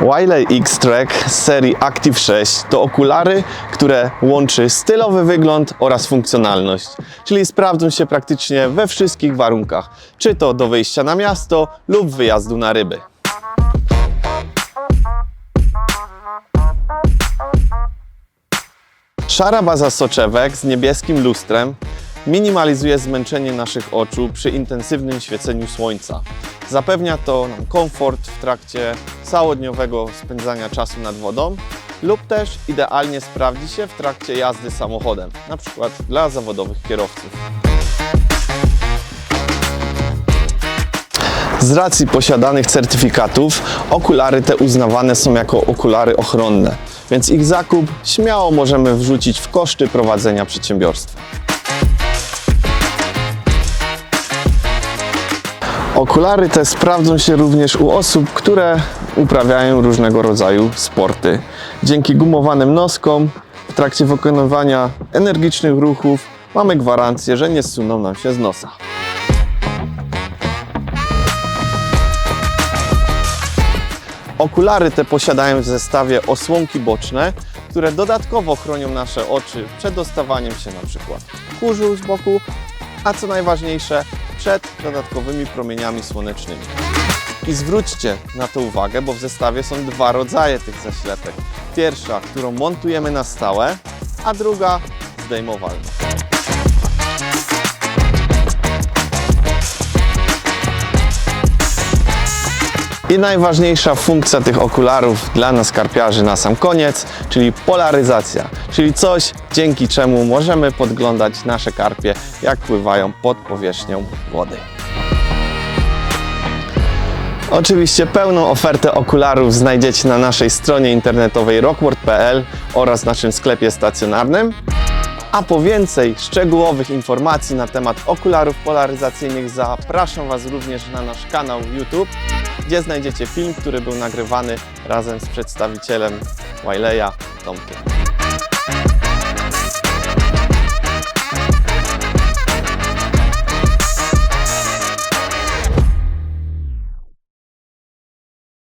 Wiley X-Track z serii Active 6 to okulary, które łączy stylowy wygląd oraz funkcjonalność, czyli sprawdzą się praktycznie we wszystkich warunkach, czy to do wyjścia na miasto lub wyjazdu na ryby. Szara baza soczewek z niebieskim lustrem minimalizuje zmęczenie naszych oczu przy intensywnym świeceniu słońca. Zapewnia to nam komfort w trakcie całodniowego spędzania czasu nad wodą lub też idealnie sprawdzi się w trakcie jazdy samochodem, na przykład dla zawodowych kierowców. Z racji posiadanych certyfikatów, okulary te uznawane są jako okulary ochronne, więc ich zakup śmiało możemy wrzucić w koszty prowadzenia przedsiębiorstwa. Okulary te sprawdzą się również u osób, które uprawiają różnego rodzaju sporty. Dzięki gumowanym noskom w trakcie wykonywania energicznych ruchów mamy gwarancję, że nie zsuną nam się z nosa. Okulary te posiadają w zestawie osłonki boczne, które dodatkowo chronią nasze oczy przed dostawaniem się na przykład kurzu z boku, a co najważniejsze przed dodatkowymi promieniami słonecznymi. I zwróćcie na to uwagę, bo w zestawie są dwa rodzaje tych zaślepek. Pierwsza, którą montujemy na stałe, a druga zdejmowalna. I najważniejsza funkcja tych okularów dla nas karpiarzy na sam koniec, czyli polaryzacja, czyli coś, dzięki czemu możemy podglądać nasze karpie, jak pływają pod powierzchnią wody. Oczywiście pełną ofertę okularów znajdziecie na naszej stronie internetowej rockworld.pl oraz naszym sklepie stacjonarnym. A po więcej szczegółowych informacji na temat okularów polaryzacyjnych zapraszam Was również na nasz kanał YouTube, gdzie znajdziecie film, który był nagrywany razem z przedstawicielem Wileya, Tomkiem.